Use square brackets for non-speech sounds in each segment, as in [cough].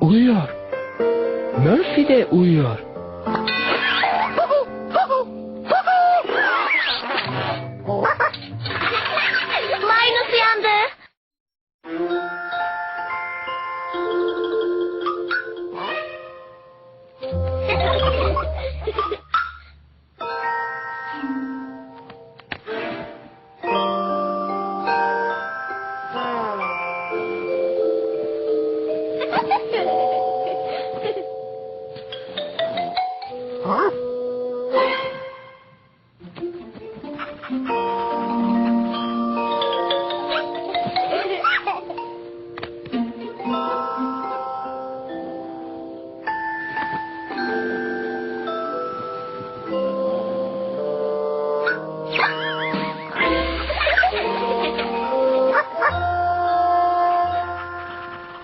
Uyuyor. Murphy de uyuyor.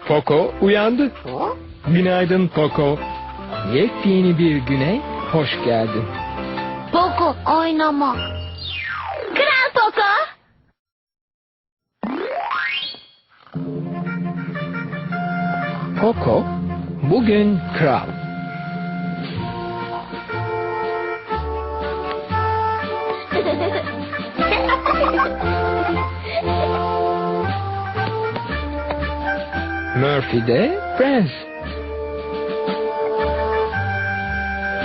Poco uyandı. Günaydın Poco. Yepyeni bir güne hoş geldin. Poco oynama. Kral Poco. Poco bugün kral. Murphy de prens.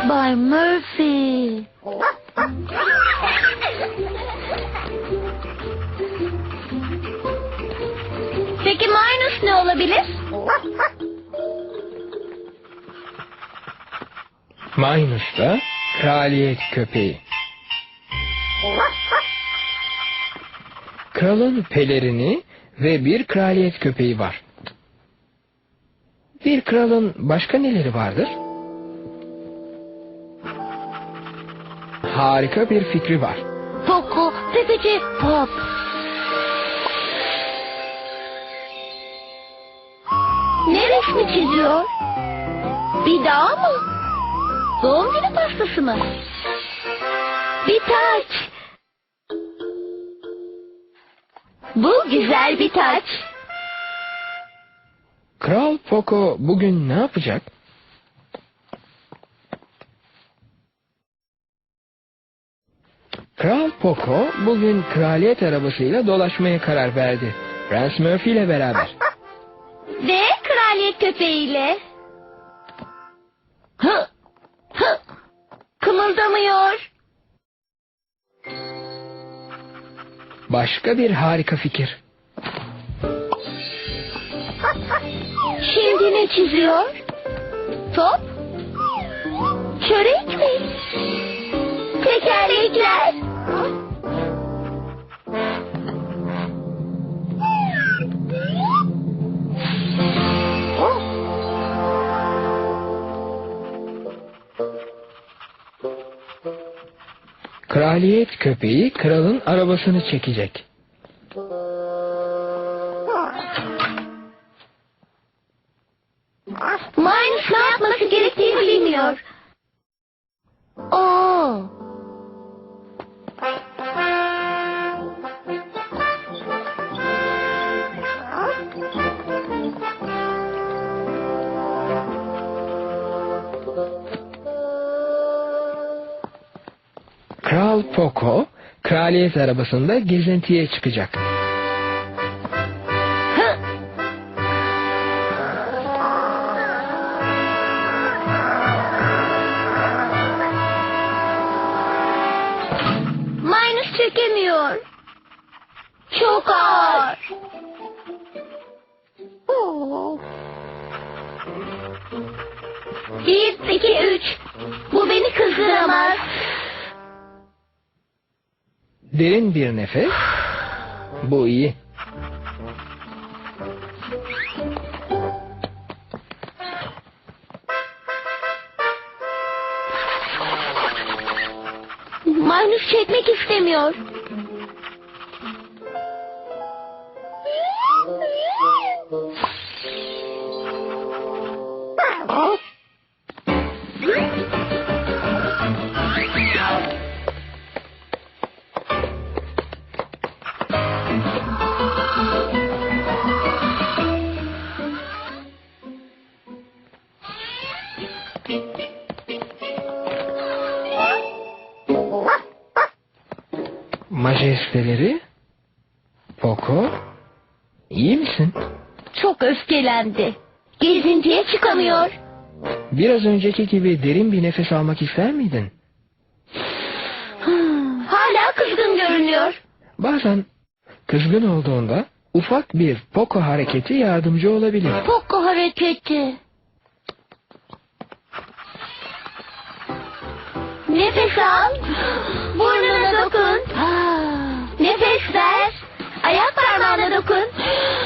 Bay Murphy. Peki Minus ne olabilir? Maynus da kraliyet köpeği. Kralın pelerini ve bir kraliyet köpeği var. Bir kralın başka neleri vardır? Harika bir fikri var. Poco, Pepeci, Pop. Ne resmi çiziyor? Bir dağ mı? Doğum günü pastası mı? Bir taç. Bu güzel bir taç. Kral Poco bugün ne yapacak? Kral Poco bugün kraliyet arabasıyla dolaşmaya karar verdi. Prens Murphy ile beraber. [laughs] Ve kraliyet köpeğiyle. Hı, hı, kımıldamıyor. Başka bir harika fikir. Şimdi ne çiziyor? Top? Çörek mi? Tekerlekler. Kraliyet köpeği kralın arabasını çekecek. Gerektiğini bilmiyor. Oo. Kral Poco kraliyet arabasında gezintiye çıkacak. Çekemiyor. Çok ağır. Bir, iki, üç. Bu beni kızdıramaz. Derin bir nefes. Bu iyi. Minus çekmek istemiyor. Majesteleri? Poco? İyi misin? Çok öfkelendi. Gezintiye çıkamıyor. Biraz önceki gibi derin bir nefes almak ister miydin? Hala kızgın görünüyor. Bazen kızgın olduğunda ufak bir Poco hareketi yardımcı olabilir. Poco hareketi. Nefes al. Burnuna dokun. Nefes ver. Ayak parmağına dokun.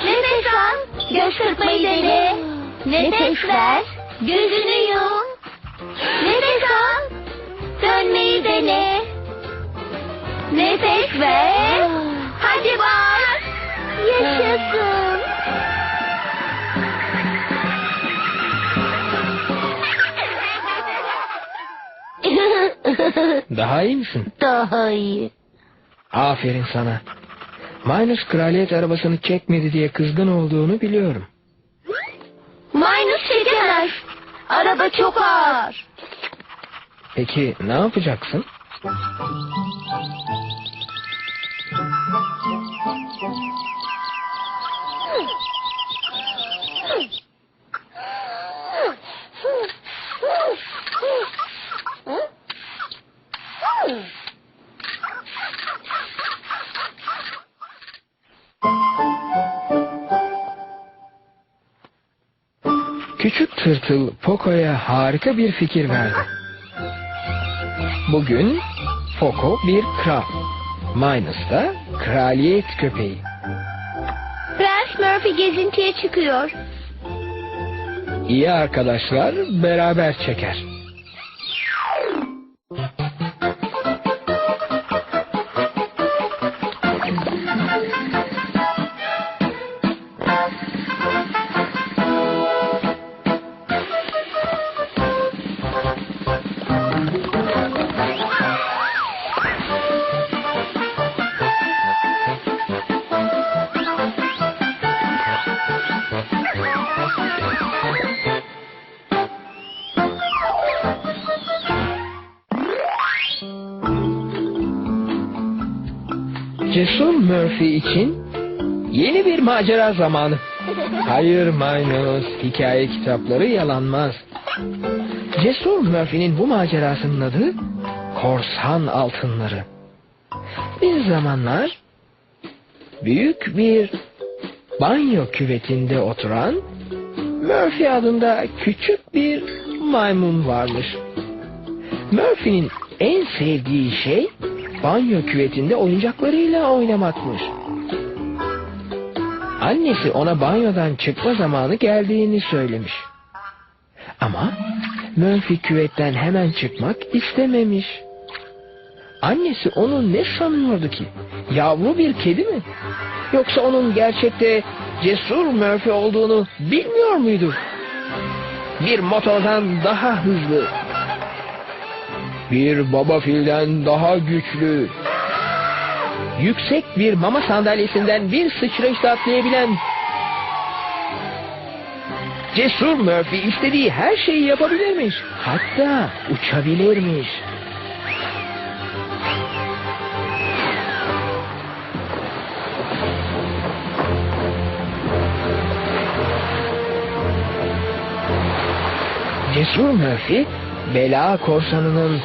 Nefes al. Göz kırpmayı dene. Nefes ver. Gözünü yum. Nefes al. Dönmeyi dene. Nefes ver. Hadi bak. Yaşasın. [laughs] Daha iyi misin? Daha iyi. Aferin sana. Minus kraliyet arabasını çekmedi diye kızgın olduğunu biliyorum. Minus çekemez. Araba çok ağır. Peki ne yapacaksın? Küçük tırtıl Poco'ya harika bir fikir verdi. Bugün Poco bir kral. Minus da kraliyet köpeği. Prens Murphy gezintiye çıkıyor. İyi arkadaşlar beraber çeker. Cesur Murphy için yeni bir macera zamanı. Hayır Minus, hikaye kitapları yalanmaz. Cesur Murphy'nin bu macerasının adı Korsan Altınları. Bir zamanlar büyük bir banyo küvetinde oturan Murphy adında küçük bir maymun varmış. Murphy'nin en sevdiği şey banyo küvetinde oyuncaklarıyla oynamakmış. Annesi ona banyodan çıkma zamanı geldiğini söylemiş. Ama Murphy küvetten hemen çıkmak istememiş. Annesi onu ne sanıyordu ki? Yavru bir kedi mi? Yoksa onun gerçekte cesur Murphy olduğunu bilmiyor muydu? Bir motordan daha hızlı, bir baba filden daha güçlü. Yüksek bir mama sandalyesinden bir sıçrayışta atlayabilen Cesur Murphy istediği her şeyi yapabilirmiş. Hatta uçabilirmiş. Cesur Murphy bela korsanının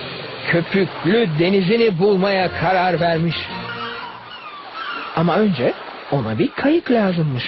köpüklü denizini bulmaya karar vermiş. Ama önce ona bir kayık lazımmış.